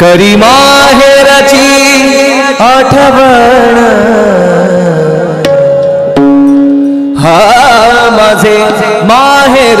करी माहेराची आठवण. हा माझे माहेर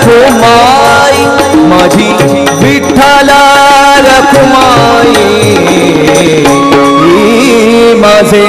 रखुमाई माझी विठ्ठला रखुमाई माझे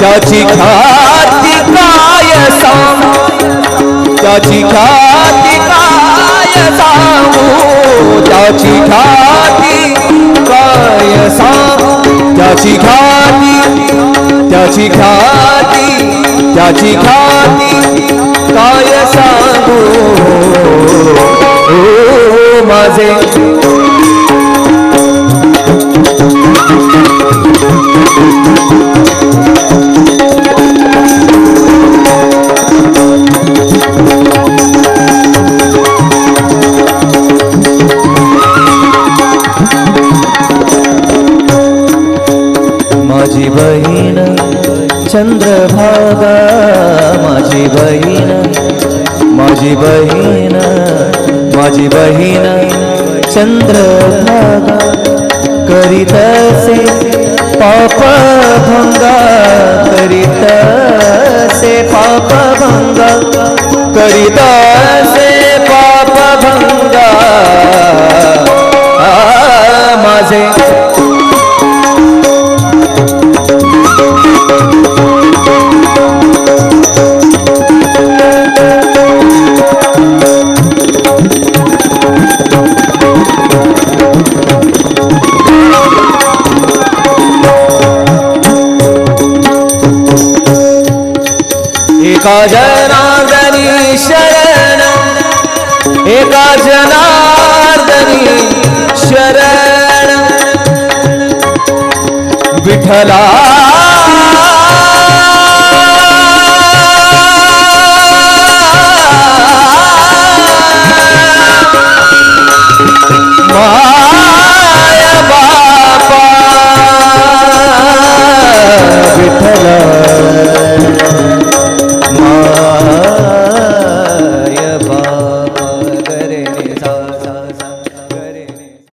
त्याची खाती काय सांग? त्याची खाती काय सांगू? त्याची खाती काय सांगू? त्याची खाती त्याची खाती त्याची खाती काय सांगू? माझे बहीण चंद्रभागा माझी बहीण माझी बहीण माझी बहीण चंद्रभागा करीतसे पापभंगा करीतसे पापभंगा करीता जनार्दनी शरण एका जनार्दनी शरण। विठला